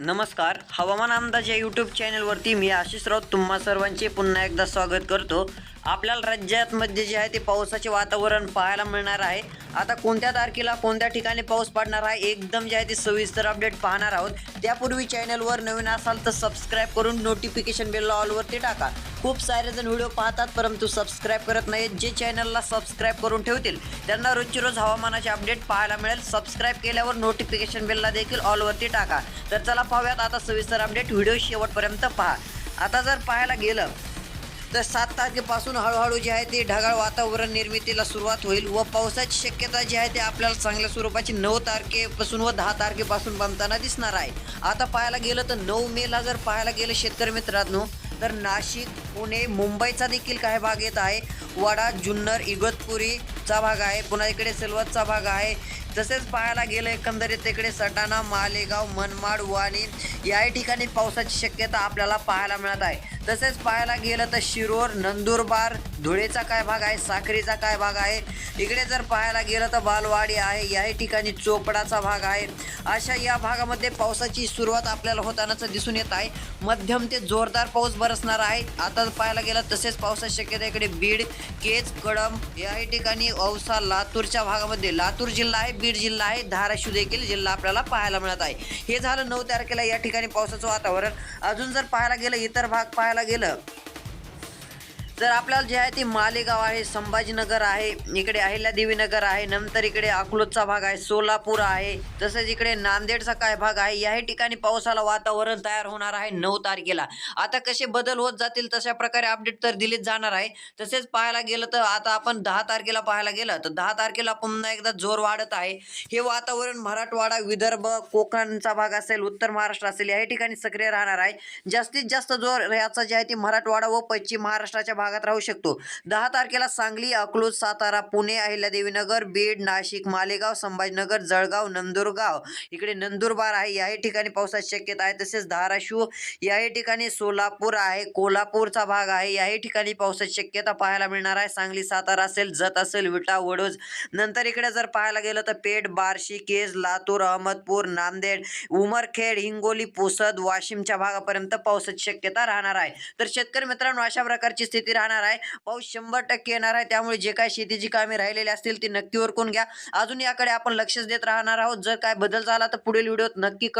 नमस्कार. हवामान अंदाज या यूट्यूब चॅनलवरती मी आशिष राऊत तुम्हा सर्वांचे पुन्हा एकदा स्वागत करतो. आपल्याला राज्यात मध्ये जे आहे ते पावसाचे वातावरण पाहायला मिळणार आहे. आता कोणत्या तारखेला कोणत्या ठिकाणी पाऊस पडणार आहे एकदम जे आहे ते सविस्तर अपडेट पाहणार आहोत. त्यापूर्वी चॅनलवर नवीन असाल तर सबस्क्राईब करून नोटिफिकेशन बेल ऑलवरती टाका. खूप सारे जण व्हिडिओ पाहतात परंतु सबस्क्राईब करत नाहीत. जे चॅनलला सबस्क्राईब करून ठेवतील त्यांना रोजची रोज हवामानाचे अपडेट पाहायला मिळेल. सबस्क्राईब केल्यावर नोटिफिकेशन बेलला देखील ऑलवरती टाका. तर चला पाहूयात आता सविस्तर अपडेट व्हिडिओ शेवटपर्यंत पहा. आता जर पाहायला गेलं तर सात तारखेपासून हळूहळू जे आहे ते ढगाळ वातावरण निर्मितीला सुरुवात होईल व पावसाची शक्यता जी आहे ते आपल्याला चांगल्या स्वरूपाची नऊ तारखेपासून व दहा तारखेपासून बनताना दिसणार आहे. आता पाहायला गेलं तर नऊ मेला जर पाहायला गेलं शेतकरी मित्रांनो तर नाशिक पुणे मुंबईचा देखील काही भाग येत आहे. वाडा जुन्नर इगतपुरीचा भाग आहे. पुन्हा इकडे सेलवतचा भाग आहे. तसेच पाहायला गेलं एकंदरीत तिकडे सटाणा मालेगाव मनमाड वाणी याही ठिकाणी पावसाची शक्यता आपल्याला पाहायला मिळत आहे. तसेच पाहायला गेलं तर शिरोर नंदुरबार धुळेचा काय भाग आहे साखरेचा काय भाग आहे? इकडे जर पाहायला गेलं तर बालवाडी आहे याही ठिकाणी चोपडाचा भाग आहे. अशा या भागामध्ये पावसाची सुरुवात आपल्याला होतानाच दिसून येत आहे. मध्यम ते जोरदार पाऊस बरसणार आहे. आता पाहायला गेलं तसेच पावसाची शक्यता इकडे बीड केज कडम याही ठिकाणी औसा लातूरच्या भागामध्ये लातूर जिल्हा आहे बीड जिल्हा आहे धाराशिव देखील जिल्हा आपल्याला पाहायला मिळत आहे. हे झालं नऊ तारखेला या ठिकाणी पावसाचं वातावरण. अजून जर पाहायला गेलं इतर भाग पाहायला गेलं तर आपल्याला जे आहे ते मालेगाव आहे संभाजीनगर आहे इकडे अहिल्यादेवी नगर आहे नंतर इकडे अकलोदचा भाग आहे सोलापूर आहे तसेच इकडे नांदेडचा काय भाग आहे याही ठिकाणी पावसाला वातावरण तयार होणार आहे नऊ तारखेला. आता कसे बदल होत जातील तशा प्रकारे अपडेट तर दिलेच जाणार आहे. तसेच पाहायला गेलं तर आता आपण दहा तारखेला पाहायला गेलं तर दहा तारखेला पुन्हा एकदा जोर वाढत आहे. हे वातावरण मराठवाडा विदर्भ कोकणचा भाग असेल उत्तर महाराष्ट्र असेल याही ठिकाणी सक्रिय राहणार आहे. जास्तीत जास्त जोर याचा जे आहे ते मराठवाडा व पश्चिम महाराष्ट्राच्या भागात राहू शकतो. दहा तारखेला सांगली अकलूज सातारा पुणे अहिल्यादेवीनगर बीड नाशिक मालेगाव संभाजीनगर जळगाव नंदुरगाव. इकडे नंदुरबार आहे. याही ठिकाणी पावसाची शक्यता आहे. तसेच धाराशिव याही ठिकाणी सोलापूर आहे. कोल्हापूरचा भाग आहे. याही ठिकाणी पावसाची शक्यता पाहायला मिळणार आहे. सांगली सातारा असेल जत असेल विटा वडोज. नंतर इकडे जर पाहायला गेलं तर पेठ बार्शी केज लातूर अहमदपूर नांदेड उमरखेड हिंगोली पुसद वाशिमच्या भागापर्यंत पावसाची शक्यता राहणार आहे. तर शेतकरी मित्रांनो अशा प्रकारची स्थिती राहणार आहे. पाऊस शंभर टक्के येणार आहे. त्यामुळे जे काय शेतीची कामे राहिलेली असतील ती नक्की ओरकून घ्या. अजून याकडे आपण लक्षच देत राहणार आहोत. जर काय बदल झाला तर पुढील व्हिडिओत नक्की कळू.